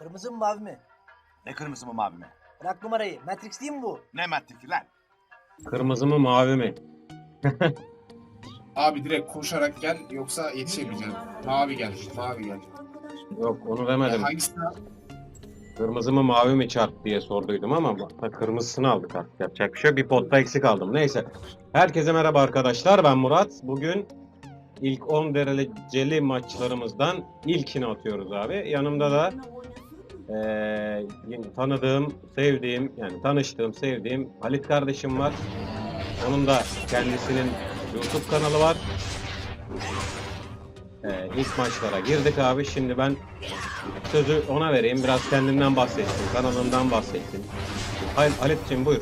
Kırmızı mı mavi mi? Ne kırmızı mı mavi mi? Bırak numarayı. Matrix değil mi bu? Ne matrixi lan? Kırmızı mı mavi mi? Abi direkt koşarak gel yoksa yetişemeyeceğim. Mavi gel, mavi gel. Yok onu Ya demedim. hangisi daha? Kırmızı mı mavi mi çarp diye sorduydum ama bak, kırmızısını aldık artık. Yapacak bir şey yok. Bir potta eksik aldım. Neyse. Herkese merhaba arkadaşlar. Ben Murat. Bugün ilk 10 dereceli maçlarımızdan ilkini atıyoruz abi. Yanımda da yeni tanıdığım, sevdiğim, yani tanıştığım, sevdiğim Halit kardeşim var. Onun da kendisinin YouTube kanalı var. Eee ilk maçlara girdik abi. Şimdi ben sözü ona vereyim. Biraz kendinden bahsetsin, kanalından bahsetsin. Hayır, Halit'ciğim buyur.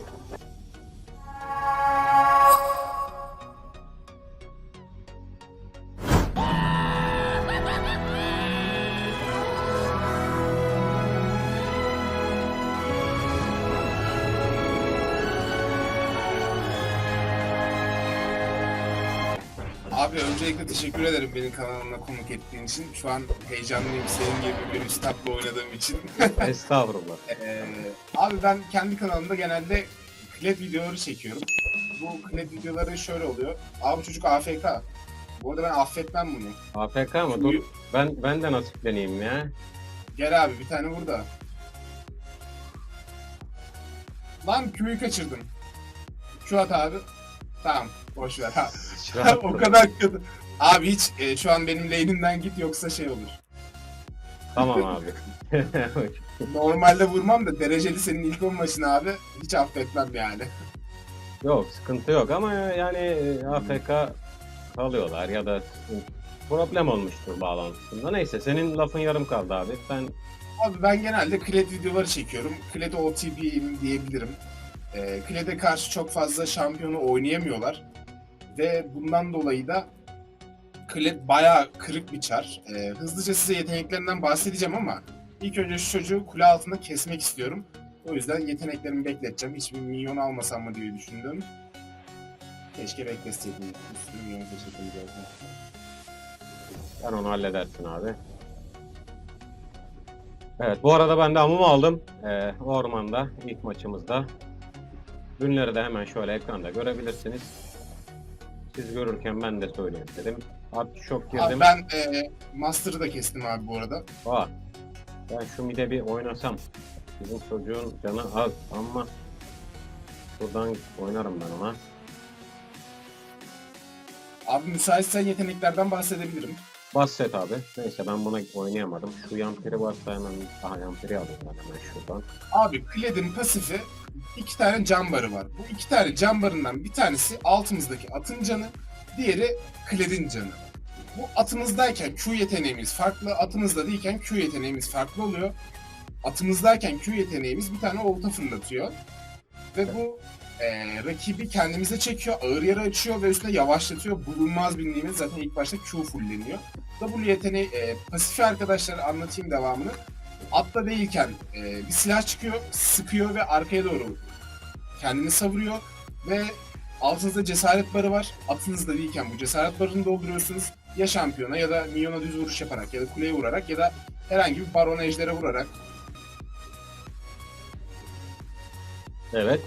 Teşekkür ederim benim kanalımda konuk ettiğin için. Şu an heyecanlıyım senin gibi bir üstadla oynadığım için. Estağfurullah. Ee, abi ben kendi kanalımda genelde klip videoları çekiyorum. Bu klip videoları şöyle oluyor. Abi çocuk AFK. Bu arada ben affetmem bunu. AFK mı? Dur. Ben ben de nasipleneyim ya. Gel abi bir tane burada. Lan Q'yu kaçırdım. Q at abi. Tamam boş ver. O kadar kötü. Abi hiç e, şu an benim lane'imden git yoksa şey olur. Tamam abi. Normalde vurmam da dereceli senin ilk 10 maçın abi. Hiç affetmem yani. yok sıkıntı yok ama yani e, AFK kalıyorlar ya da problem olmuştur bağlantısında. Neyse senin lafın yarım kaldı abi. Ben Abi ben genelde Kled videoları çekiyorum. Kled OTB'yim diyebilirim. E, Kled'e karşı çok fazla şampiyonu oynayamıyorlar. Ve bundan dolayı da Kled bayağı kırık bir çar. E, hızlıca size yeteneklerinden bahsedeceğim ama ilk önce şu çocuğu kule altında kesmek istiyorum. O yüzden yeteneklerimi bekleteceğim. Hiçbir milyon almasam mı diye düşündüm. Keşke bekleseydim. Üstü milyon ederim. ben onu halledersin abi. Evet bu arada ben de amumu aldım. Ee, ormanda ilk maçımızda. Günleri de hemen şöyle ekranda görebilirsiniz. Siz görürken ben de söyleyeyim dedim. Artık şok girdim. Abi ben e, Master'ı da kestim abi bu arada. Aa, ben şu mide bir oynasam. Bizim çocuğun canı az ama buradan oynarım ben ona. Abi müsaitsen yeteneklerden bahsedebilirim. Bahset abi. Neyse ben buna oynayamadım. Şu yampiri varsa hemen daha yampiri alayım ben hemen şuradan. Abi Kled'in pasifi iki tane cam barı var. Bu iki tane cam barından bir tanesi altımızdaki atın canı, diğeri Kled'in canı. Bu atımızdayken Q yeteneğimiz farklı, atımızda değilken Q yeteneğimiz farklı oluyor. Atımızdayken Q yeteneğimiz bir tane olta fırlatıyor. Ve bu eee, rakibi kendimize çekiyor, ağır yara açıyor ve üstüne yavaşlatıyor. Bulunmaz bir nimet zaten ilk başta Q fullleniyor. W yeteneği, eee pasifi arkadaşlar anlatayım devamını. Atta değilken e, bir silah çıkıyor, sıkıyor ve arkaya doğru kendini savuruyor ve altınızda cesaret barı var. Atınızda değilken bu cesaret barını dolduruyorsunuz. Ya şampiyona ya da milyona düz vuruş yaparak ya da kuleye vurarak ya da herhangi bir baron ejdere vurarak. Evet.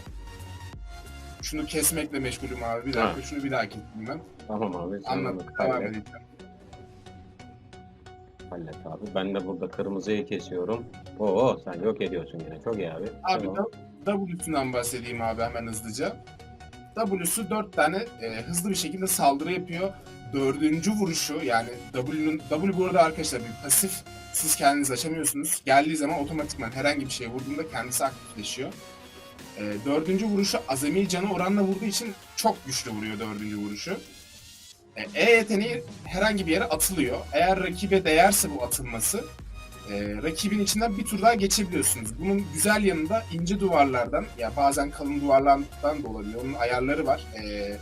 Şunu kesmekle meşgulüm abi. Bir dakika şunu bir daha keseyim ben. Tamam abi. Anlat, devam hallet. edeceğim. Hallet abi. Ben de burada kırmızıyı kesiyorum. Oo sen yok ediyorsun yine. Çok iyi abi. Abi Tamam. da W'sundan bahsedeyim abi hemen hızlıca. W'su 4 tane e, hızlı bir şekilde saldırı yapıyor. Dördüncü vuruşu yani W'nun W bu arada arkadaşlar bir pasif siz kendiniz açamıyorsunuz. Geldiği zaman otomatikman herhangi bir şeye vurduğunda kendisi aktifleşiyor. E, dördüncü vuruşu azami canı oranla vurduğu için çok güçlü vuruyor dördüncü vuruşu. E, E yeteneği herhangi bir yere atılıyor. Eğer rakibe değerse bu atılması e, rakibin içinden bir tur daha geçebiliyorsunuz. Bunun güzel yanında ince duvarlardan ya bazen kalın duvarlardan da olabiliyor. Onun ayarları var. E,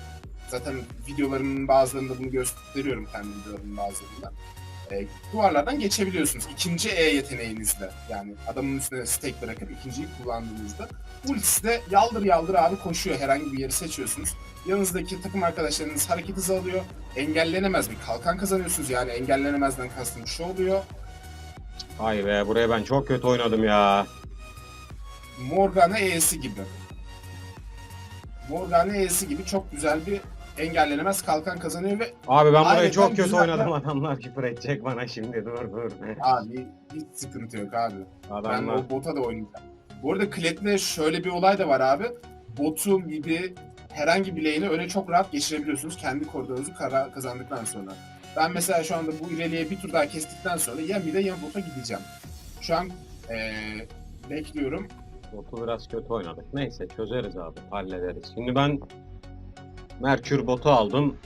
zaten videolarımın bazılarında bunu gösteriyorum kendi videolarımın bazılarında. E, duvarlardan geçebiliyorsunuz. İkinci E yeteneğinizle. Yani adamın üstüne stack bırakıp ikinciyi kullandığınızda. Ultisi de yaldır yaldır abi koşuyor. Herhangi bir yeri seçiyorsunuz. Yanınızdaki takım arkadaşlarınız hareket hızı alıyor. Engellenemez bir kalkan kazanıyorsunuz. Yani engellenemezden kastım şu oluyor Ay be buraya ben çok kötü oynadım ya. Morgana E'si gibi. Morgana E'si gibi çok güzel bir engellenemez kalkan kazanıyor ve Abi ben burayı çok kötü güzel. oynadım. Adamlar küfür edecek bana şimdi. Dur dur. abi hiç sıkıntı yok abi. Ben Adamlar o bota da oynayacağım. Bu arada Klet'le şöyle bir olay da var abi. Botu, mid'i, herhangi bir lane'i öyle çok rahat geçirebiliyorsunuz kendi koridorunuzu kara- kazandıktan sonra. Ben mesela şu anda bu ileriye bir tur daha kestikten sonra ya mid'e ya bota gideceğim. Şu an eee, bekliyorum. botu biraz kötü oynadık. Neyse çözeriz abi. Hallederiz. Şimdi ben Merkür botu aldım.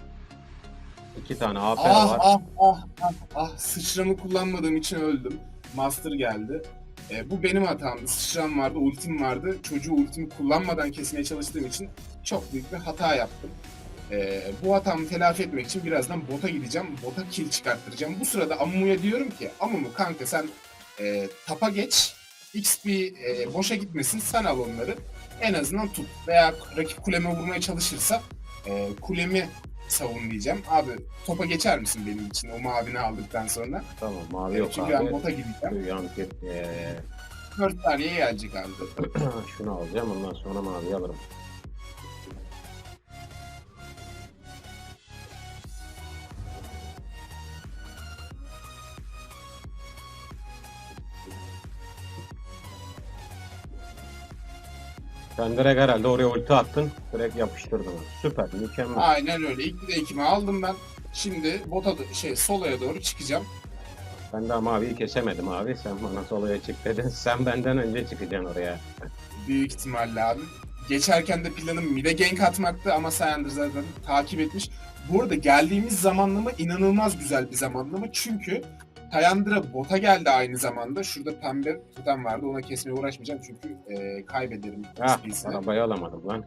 İki tane AP Ah var. ah ah ah ah sıçramı kullanmadığım için öldüm. Master geldi. E, bu benim hatamdı. Sıçram vardı, ultim vardı. Çocuğu ultimi kullanmadan kesmeye çalıştığım için çok büyük bir hata yaptım. E, bu hatamı telafi etmek için birazdan bota gideceğim. Bota kill çıkarttıracağım. Bu sırada Amumu'ya diyorum ki Amumu kanka sen e, tapa geç. XP e, boşa gitmesin sen al onları. En azından tut. Veya rakip kuleme vurmaya çalışırsa e, kulemi savun diyeceğim. Abi topa geçer misin benim için o mavini aldıktan sonra? Tamam mavi yok Çünkü ben abi. bota gideceğim. Yan eee 4 saniye gelecek abi. şunu alacağım ondan sonra mavi alırım. Sen direkt herhalde oraya ulti attın. Direkt yapıştırdın. Süper, mükemmel. Aynen öyle. İlk de ekimi aldım ben. Şimdi bota şey solaya doğru çıkacağım. Ben daha maviyi kesemedim abi. Sen bana soloya çık dedin. Sen benden önce çıkacaksın oraya. Büyük ihtimalle abi. Geçerken de planım mide gank atmaktı ama Sayandır zaten takip etmiş. Bu arada geldiğimiz zamanlama inanılmaz güzel bir zamanlama çünkü Tayandıra bota geldi aynı zamanda. Şurada pembe tutan vardı ona kesmeye uğraşmayacağım çünkü e, kaybederim Ah, SP'sini. arabayı alamadım lan.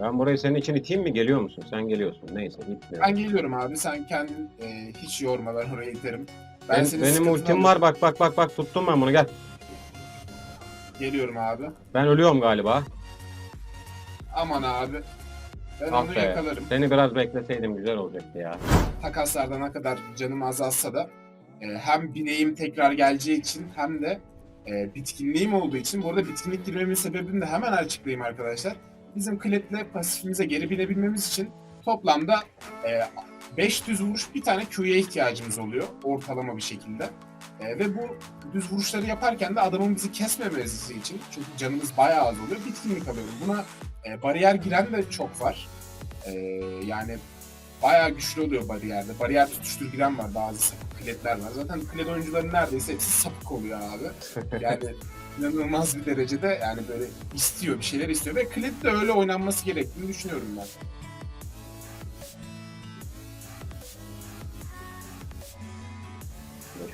Ben burayı senin için iteyim mi? Geliyor musun? Sen geliyorsun. Neyse gitmiyor. Ben geliyorum abi sen kendin e, hiç yorma ben oraya iterim. Ben Ben- senin benim sıkıntını ultim var. Bak bak bak bak tuttum ben bunu gel. Geliyorum abi. Ben ölüyorum galiba. Aman abi. Ben Ah onu be. yakalarım. Seni biraz bekleseydim güzel olacaktı ya. Takaslarda ne kadar canım azalsa da hem bineğim tekrar geleceği için hem de e, bitkinliğim olduğu için. Bu arada bitkinlik girmemin sebebini de hemen açıklayayım arkadaşlar. Bizim Klet'le pasifimize geri binebilmemiz için toplamda e, 500 vuruş bir tane Q'ya ihtiyacımız oluyor ortalama bir şekilde. E, ve bu düz vuruşları yaparken de adamın bizi kesmemesi için çünkü canımız bayağı az oluyor bitkinlik alıyorum. Buna e, bariyer giren de çok var. E, yani bayağı güçlü oluyor bariyerde. Bariyer tutuştur giren var bazı sapık kletler var. Zaten klet oyuncuların neredeyse hepsi sapık oluyor abi. Yani inanılmaz bir derecede yani böyle istiyor bir şeyler istiyor ve klet de öyle oynanması gerektiğini düşünüyorum ben.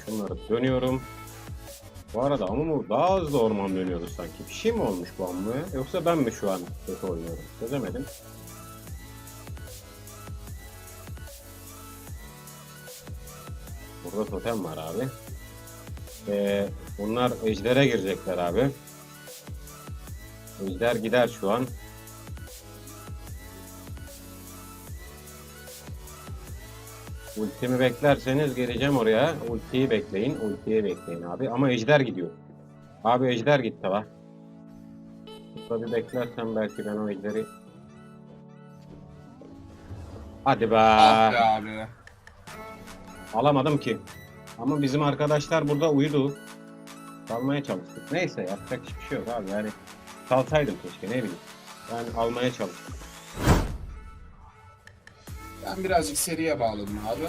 Şunları dönüyorum. Bu arada Amumu daha hızlı orman dönüyordu sanki. Bir şey mi olmuş bu Amumu'ya? Yoksa ben mi şu an kötü oynuyorum? Çözemedim. Burada totem var abi. Ee, bunlar ejdere girecekler abi. Ejder gider şu an. Ultimi beklerseniz geleceğim oraya. Ultiyi bekleyin. Ultiyi bekleyin abi. Ama ejder gidiyor. Abi ejder gitti la. Bir beklersem belki ben o ejderi... Hadi be. Ah abi. Alamadım ki. Ama bizim arkadaşlar burada uyudu. Salmaya çalıştık. Neyse yapacak hiçbir şey yok abi. Yani salsaydım keşke ne bileyim. Ben almaya çalıştım. Ben birazcık seriye bağladım abi.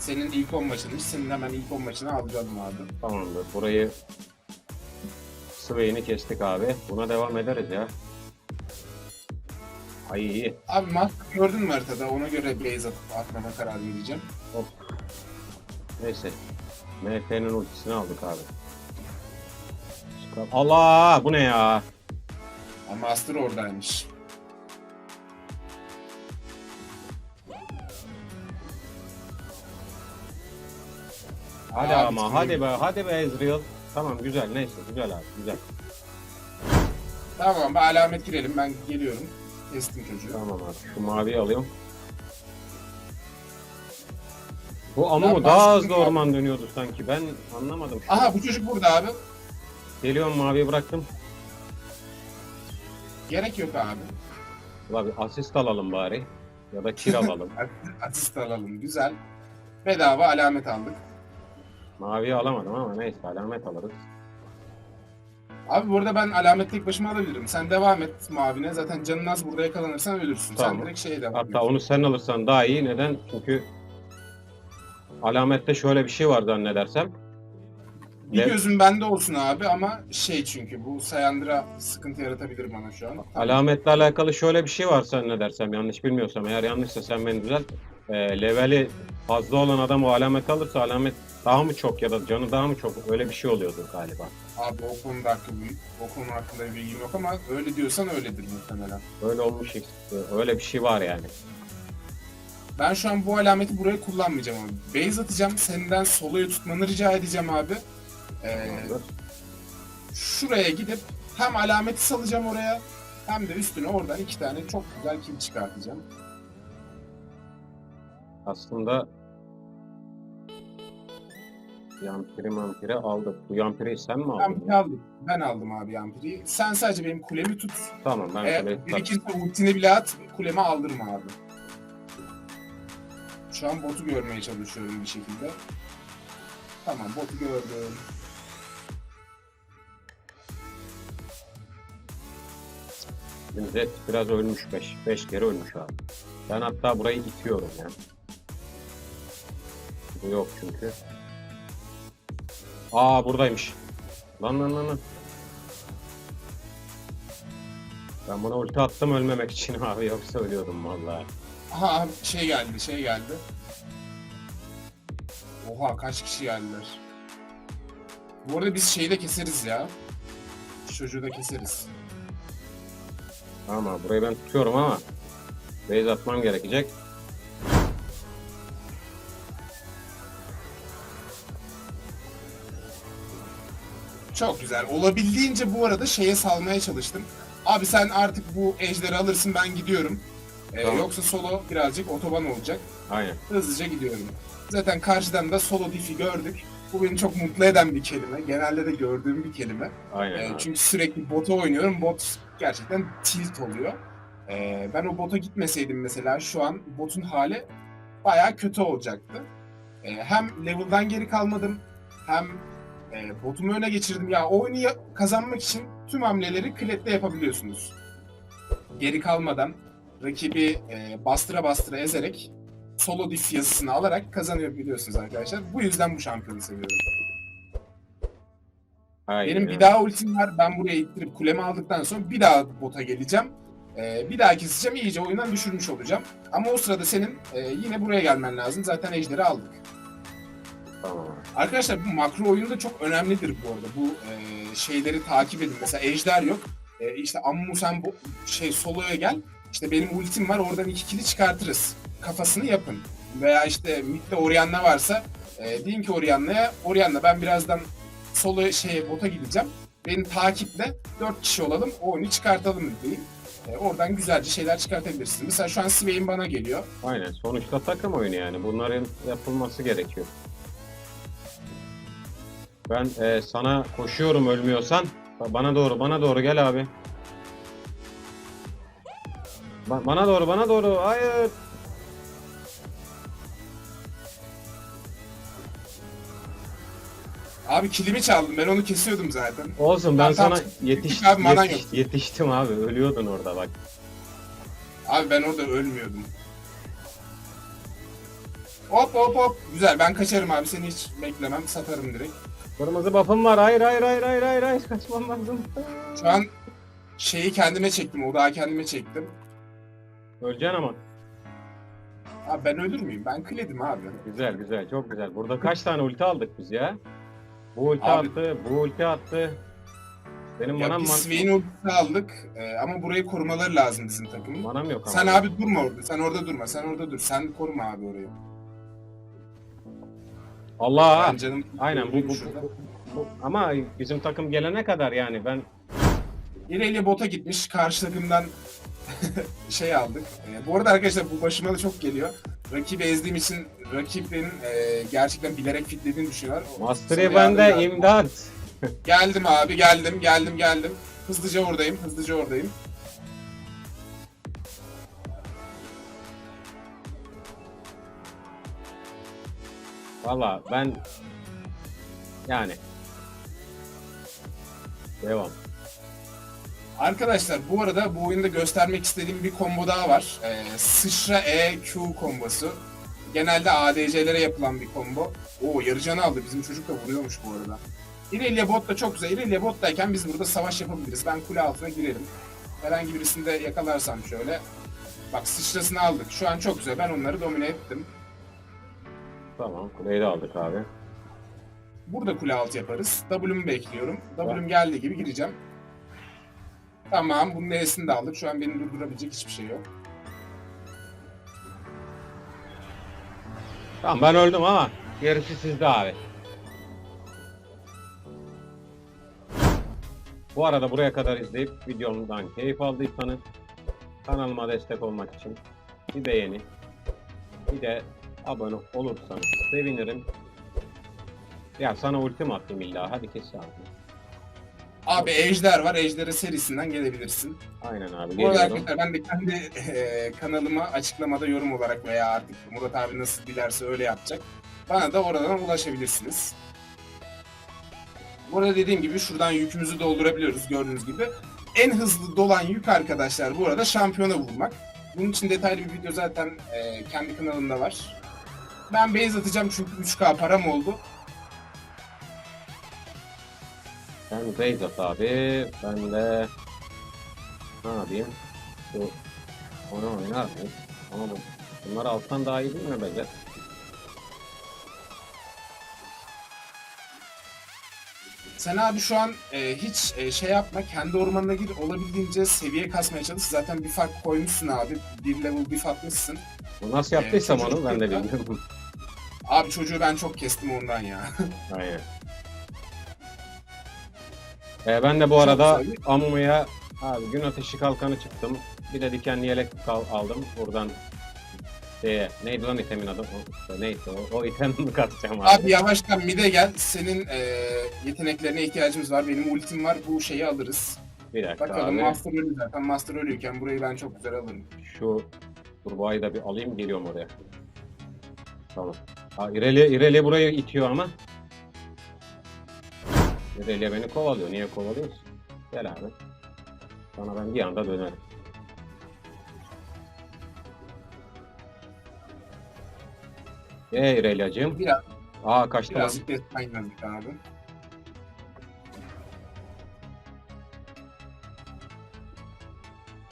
Senin ilk 10 maçınmış. Senin hemen ilk 10 maçını alacağım abi. Tamamdır. Burayı Sway'ini kestik abi. Buna devam ederiz ya. Ay. Abi mask gördün mü haritada? Ona göre base atıp atmama karar vereceğim. Hop. Neyse. MF'nin ultisini aldık abi. Çıkar- Allah! Bu ne ya? Ama Master oradaymış. Hadi Abi, ama hadi be hadi be Ezreal. Tamam güzel neyse güzel abi güzel. Tamam bir alamet girelim ben geliyorum. Kestim çocuğu. Tamam abi şu maviyi alıyorum. Bu Amumu Ben daha başladım hızlı orman dönüyordu sanki. Ben anlamadım. Aha bu çocuk burada abi. Geliyorum maviyi bıraktım. Gerek yok abi. Ulan bir asist alalım bari. Ya da kir alalım. Asist alalım. Güzel. Bedava alamet aldık. Maviyi alamadım ama neyse alamet alırız. Abi burada ben alamet tek başıma alabilirim. Sen devam et mavine. Zaten canın az burada yakalanırsan ölürsün. Tamam. Sen direkt şeye devam Hatta et. onu sen alırsan daha iyi. Neden? Çünkü alamette şöyle bir şey var zannedersem. Bir Lev- gözüm bende olsun abi ama şey çünkü bu Sayandıra sıkıntı yaratabilir bana şu an. Alametle alakalı şöyle bir şey var zannedersem yanlış bilmiyorsam. Eğer yanlışsa sen beni düzelt. Ee, leveli fazla olan adam o alamet alırsa alamet daha mı çok ya da canı daha mı çok öyle bir şey oluyordu galiba. Abi o konuda hakkında, o konu hakkında bir bilgim yok ama öyle diyorsan öyledir muhtemelen. Öyle olmuş. Öyle bir şey var yani. Ben şu an bu alameti buraya kullanmayacağım abi. Base atacağım. Senden soloyu tutmanı rica edeceğim abi. Ee, şuraya gidip hem alameti salacağım oraya hem de üstüne oradan iki tane çok güzel kill çıkartacağım. Aslında Yampiri mampiri aldık. Bu yampiri sen mi aldın? Yampiri aldım. Ben aldım abi Yampiri'yi. Sen sadece benim kulemi tut. Tamam ben Eğer şöyle gerekirse ultini bile at, kuleme aldırma abi. Şu an botu görmeye çalışıyorum bir şekilde. Tamam botu gördüm. Bizim Zed biraz ölmüş 5. 5 kere ölmüş abi. Ben hatta burayı itiyorum ya. Bu yok çünkü. Aa buradaymış. Lan lan lan lan. Ben buna ulti attım ölmemek için abi yoksa ölüyordum vallahi. Aha şey geldi şey geldi. Oha kaç kişi geldiler. Bu arada biz şeyi de keseriz ya. Şu Çocuğu da keseriz. Ama burayı ben tutuyorum ama base atmam gerekecek. Çok güzel. Olabildiğince bu arada şeye salmaya çalıştım. Abi sen artık bu ejderi alırsın ben gidiyorum. Ee, Tamam. Yoksa solo birazcık otoban olacak. Aynen. Hızlıca gidiyorum. Zaten karşıdan da solo diff'i gördük. Bu beni çok mutlu eden bir kelime. Genelde de gördüğüm bir kelime. Aynen. Ee, abi. çünkü sürekli bota oynuyorum. Bot gerçekten tilt oluyor. Ee, ben o bota gitmeseydim mesela şu an botun hali bayağı kötü olacaktı. Ee, hem level'dan geri kalmadım hem e, botumu öne geçirdim. Ya o oyunu kazanmak için tüm hamleleri kletle yapabiliyorsunuz. Geri kalmadan rakibi e, bastıra bastıra ezerek solo diff yazısını alarak kazanabiliyorsunuz arkadaşlar. Bu yüzden bu şampiyonu seviyorum. Aynen. Benim bir daha ultim var. Ben buraya ittirip kulemi aldıktan sonra bir daha bota geleceğim. Ee, bir daha keseceğim. iyice oyundan düşürmüş olacağım. Ama o sırada senin e, yine buraya gelmen lazım. Zaten ejderi aldık. Tamam. Arkadaşlar bu makro oyunda çok önemlidir bu arada. Bu e, şeyleri takip edin. Mesela ejder yok. E, işte Ammu sen bu şey soloya gel. İşte benim ultim var. Oradan iki kili çıkartırız. Kafasını yapın. Veya işte midde Orianna varsa e, deyin ki Orianna'ya Orianna ben birazdan solo şeye bota gideceğim. Beni takiple 4 kişi olalım. O oyunu çıkartalım deyin. E, oradan güzelce şeyler çıkartabilirsiniz. Mesela şu an Swain bana geliyor. Aynen. Sonuçta takım oyunu yani. Bunların yapılması gerekiyor. Ben e, sana koşuyorum ölmüyorsan. Ba- Bana doğru, bana doğru gel abi. Ba- bana doğru, bana doğru. Hayır. Abi kilimi çaldım. Ben onu kesiyordum zaten. Olsun ben Tamam, sana yetiş, Abi, manan yetiş- yok. yetiştim abi. Ölüyordun orada bak. Abi ben orada ölmüyordum. Hop hop hop. Güzel ben kaçarım abi seni hiç beklemem satarım direkt. Kırmızı buff'ım var. Hayır, hayır, hayır, hayır, hayır, hayır. Kaçmam lazım. Şu an şeyi kendime çektim o daha kendime çektim. Öleceksin ama. Abi ben ölür müyüm? Ben kledim abi. Güzel, güzel, çok güzel. Burada kaç tane ulti aldık biz ya? Bu ulti Abi- attı, bu ulti attı. Benim Ya manam, biz man- Swain aldık e, ama burayı korumaları lazım bizim takımın. manam yok ama. Sen abi durma orada. Sen orada durma. Sen orada dur. Sen koruma abi orayı. Allah! Ben canım Aynen bu, bu, bu- bu- Ama bizim takım gelene kadar yani ben İrelia bota gitmiş. Karşı takımdan şey aldık. E, bu arada arkadaşlar bu başıma da çok geliyor. rakibi ezdiğim için rakibin e, gerçekten bilerek fitlediğini düşünüyorlar. Master Sonra bende imdat. Geldim abi geldim geldim geldim. Hızlıca oradayım hızlıca oradayım. Valla ben yani devam. Arkadaşlar bu arada bu oyunda göstermek istediğim bir combo daha var. Ee, sıçra E Q kombosu. Genelde ADC'lere yapılan bir combo. Oo yarıcanı aldı. Bizim çocuk da vuruyormuş bu arada. İrelia bot da çok güzel. İrelia bottayken biz burada savaş yapabiliriz. Ben kule altına girerim. Herhangi birisini de yakalarsam şöyle. Bak sıçrasını aldık. Şu an çok güzel. Ben onları domine ettim. Tamam kuleyi de aldık abi. Burada kule altı yaparız. W'mu bekliyorum. W'm geldiği gibi gireceğim. Tamam, bunun E'sini de aldık. Şu an beni durdurabilecek hiçbir şey yok. Tamam ben öldüm ama gerisi sizde abi. Bu arada buraya kadar izleyip videomdan keyif aldıysanız kanalıma destek olmak için bir beğeni bir de abone olursanız sevinirim. Ya sana ultim attım illa hadi kes abi. Abi Ejder var. Ejder'e serisinden gelebilirsin. Aynen abi Bu arada geliyorum. arkadaşlar ben de kendi eee, kanalıma açıklamada yorum olarak veya artık Murat abi nasıl dilerse öyle yapacak. Bana da oradan ulaşabilirsiniz. Bu arada dediğim gibi şuradan yükümüzü doldurabiliyoruz gördüğünüz gibi. En hızlı dolan yük arkadaşlar bu arada şampiyona vurmak. Bunun için detaylı bir video zaten eee, kendi kanalımda var. Ben base atacağım çünkü 3K param oldu. Sen Raze at abi. Ben de ne yapayım? Şu onu oynar mıyız? Ama bu, bunları alsan daha iyi değil mi bence? Sen abi şu an e, hiç e, şey yapma, kendi ormanına gir, olabildiğince seviye kasmaya çalış. Zaten bir fark koymuşsun abi, bir level bir atmışsın. Bu nasıl yaptıysam çocuk onu ben de bilmiyorum. Abi çocuğu ben çok kestim ondan ya. Aynen. Ee, ben de bu arada. Ammu'ya abi gün ateşi kalkanı çıktım. Bir de dikenli yelek aldım. Buradan şeye, neydi lan itemin adı? O, neyse o, o itemimi katacağım abi. abi yavaştan mide gel, senin e, yeteneklerine ihtiyacımız var. Benim ultim var, bu şeyi alırız. bir dakika Bakalım abi. Master ölü zaten, Master ölüyken burayı ben çok güzel alırım. Şu kurbağayı da bir alayım geliyorum oraya. Tamam. Ha, İreli, İreli burayı itiyor ama. İreli beni kovalıyor. Niye kovalıyorsun? Gel abi. Sana ben bir anda dönerim. Ee İrelia'cığım. Biraz, Aa kaçtı lan. birazcık destan yazdık abi.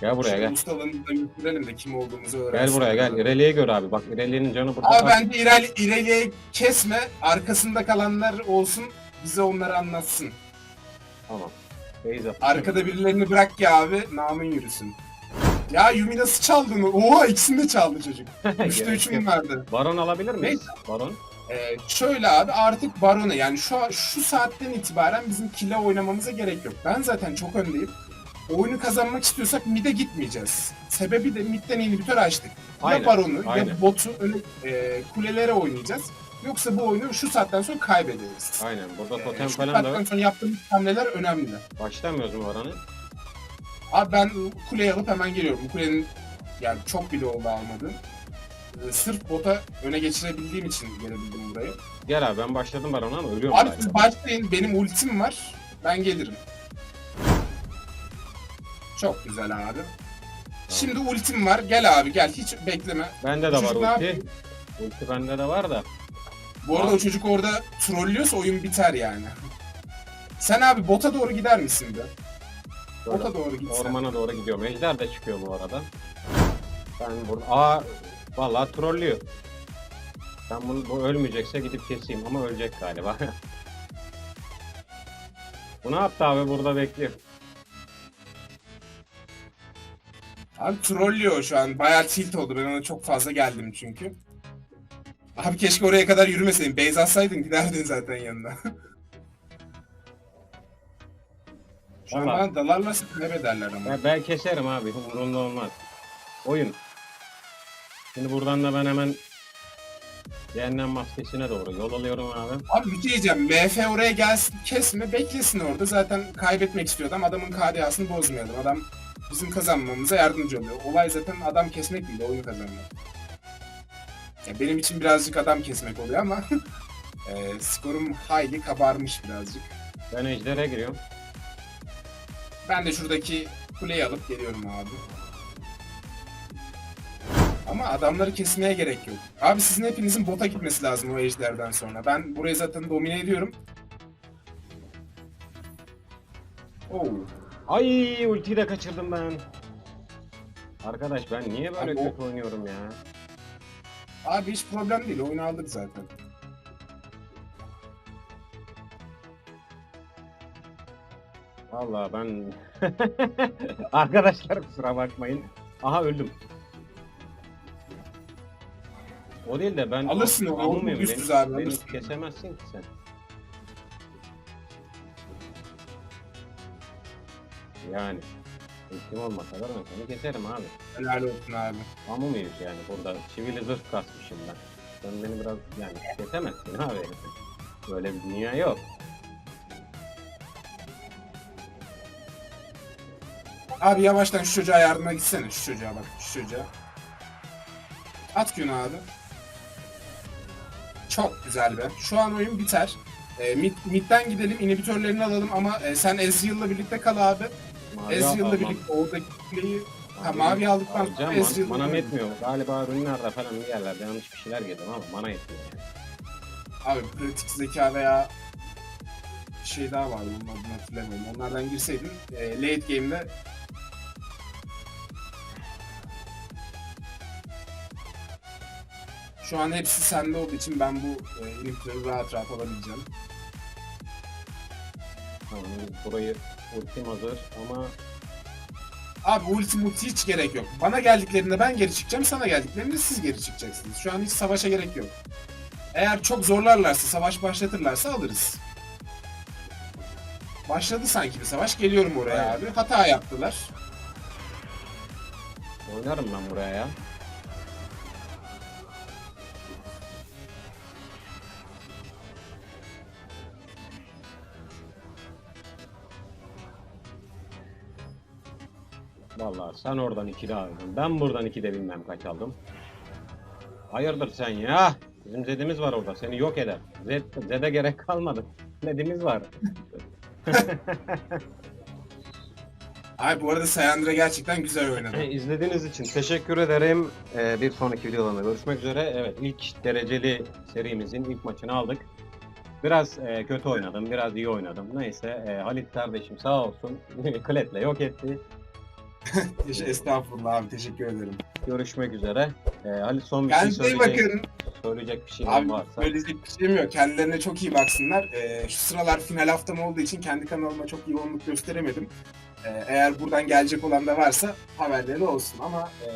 Gel buraya Şu gel. Götürelim de kim olduğumuzu öğrensin. Gel buraya gel. İrelia'yı gör abi. Bak İrelia'nın canı burada. Abi bence İrel, İrelia'yı kesme, arkasında kalanlar olsun, bize onları anlatsın. Tamam. Beyza. Arkada birilerini bırak ya abi, namın yürüsün. Ya Yumi nasıl çaldın? Oha ikisini de çaldı çocuk. Üçte Gerek üç yok. mü verdi? Baron alabilir miyiz? Baron. Ee, şöyle abi artık Baron'a yani şu şu saatten itibaren bizim kile oynamamıza gerek yok. Ben zaten çok öndeyim. Oyunu kazanmak istiyorsak mid'e gitmeyeceğiz. Sebebi de mid'den inhibitör açtık. Aynen, Ya Baron'u aynen. ya botu öne, e, kulelere oynayacağız. Yoksa bu oyunu şu saatten sonra kaybederiz. Aynen. Burada Ee, totem şu falan da saatten sonra yaptığımız hamleler önemli. Başlamıyoruz mu Baron'u? Abi ben kuleyi alıp hemen geliyorum. Kulenin yani çok bile oldu almadığım. Ee, sırf bota öne geçirebildiğim için gelebildim buraya. Gel abi ben başladım Baron'a ama ölüyorum Abi siz başlayın. Benim ultim var. Ben gelirim. Çok güzel abi. Şimdi ultim var. Gel abi gel. Hiç bekleme. Bende de var Çocuk ne ulti. yapıyor? Ulti bende de var da. Bu arada Abi. o çocuk orada trollüyorsa oyun biter yani. Sen abi bota doğru gider misin be? Böyle Bota doğru gitsen. ormana doğru gidiyorum. Ejder de çıkıyor bu arada. Ben burada... Aa vallahi trollüyor. Ben bunu bu ölmeyecekse gidip keseyim ama ölecek galiba. bu ne yaptı abi burada bekliyor. Abi trollüyor şu an. Bayağı tilt oldu. Ben ona çok fazla geldim çünkü. Abi keşke oraya kadar yürümeseydin. Base atsaydın giderdin zaten yanına. Şu an Vallahi. bana dalarlarsa kaybederler ama. Ya ben keserim abi umurumda olmaz. Oyun. Şimdi buradan da ben hemen Cehennem maskesine doğru yol alıyorum abi. Abi bir şey diyeceğim. MF oraya gelsin kesme beklesin orada. Zaten kaybetmek istiyor adam. Adamın KDA'sını bozmayalım. Adam bizim kazanmamıza yardımcı oluyor. Olay zaten adam kesmek değil, oyunu kazanmak. Ya benim için birazcık adam kesmek oluyor ama e, skorum hayli kabarmış birazcık. Ben ejdere giriyorum. Ben de şuradaki kuleyi alıp geliyorum abi. Ama adamları kesmeye gerek yok. Abi sizin hepinizin bota gitmesi lazım o ejderden sonra. Ben burayı zaten domine ediyorum. Oo. Ay ultiyi de kaçırdım ben. Arkadaş ben niye böyle Abi o- kötü oynuyorum ya? Abi hiç problem değil. Oyunu aldık zaten. Vallahi ben... Arkadaşlar kusura bakmayın. Aha öldüm. O değil de ben... Alırsın onu, güçsüz Beni- abi, Beni kesemezsin ki sen. Yani. İlkim olmasa da ben seni keserim abi. Helal olsun abi. Ama mıyız yani burada? Çivili zırh kasmışım ben. Sen beni biraz yani kesemezsin abi. Böyle bir dünya yok. Abi yavaştan şu çocuğa yardıma gitsene. Şu çocuğa bak. Şu çocuğa. At gün abi. Çok güzel be. Şu an oyun biter. E, mid, midden gidelim. inhibitörlerini alalım ama e, sen Ezreal'la birlikte kal abi. Ezreal'la birlikte oradaki kuleyi Ha, mavi aldıktan sonra alacağım, Ezreal man- manam yetmiyor. Galiba ürünlerde falan bir yerlerde yanlış bir şeyler girdim ama mana yetmiyor. Abi pratik zeka veya bir şey daha onun adını hatırlamıyorum. Onlardan girseydin e, late game'de Şu an hepsi sende olduğu için ben bu e, inhibitörü rahat rahat alabileceğim. Tamam, burayı ultim hazır ama Abi ulti multi hiç gerek yok. Bana geldiklerinde ben geri çıkacağım, sana geldiklerinde siz geri çıkacaksınız. Şu an hiç savaşa gerek yok. Eğer çok zorlarlarsa, savaş başlatırlarsa alırız. Başladı sanki bir savaş. Geliyorum oraya abi. Hata yaptılar. oynarım ben buraya ya. Vallahi sen oradan iki de aldın. Ben buradan iki de bilmem kaç aldım. Hayırdır sen ya? Bizim Zed'imiz var orada. Seni yok eder. Zed, Zed'e gerek kalmadı. Zed'imiz var. Ay bu arada Sayandra gerçekten güzel oynadı. İzlediğiniz için teşekkür ederim. Ee, bir sonraki videolarında görüşmek üzere. Evet ilk dereceli serimizin ilk maçını aldık. Biraz e, kötü oynadım, biraz iyi oynadım. Neyse e, Halit kardeşim sağ olsun. Klet'le yok etti. Estağfurullah abi teşekkür ederim. Görüşmek üzere. E, Halit son bir şey Kendinize iyi söyleyecek, bakın. söyleyecek bir şey Abi varsa. söyleyecek bir şeyim yok. Kendilerine çok iyi baksınlar. Ee, şu sıralar final haftam olduğu için kendi kanalıma çok yoğunluk gösteremedim. Ee, eğer buradan gelecek olan da varsa haberleri olsun ama e,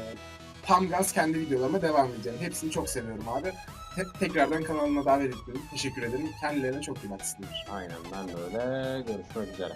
tam gaz kendi videolarıma devam edeceğim. Hepsini çok seviyorum abi. Te- tekrardan kanalıma davet ettim. Teşekkür ederim. Kendilerine çok iyi baksınlar. Aynen ben de öyle. Görüşmek üzere.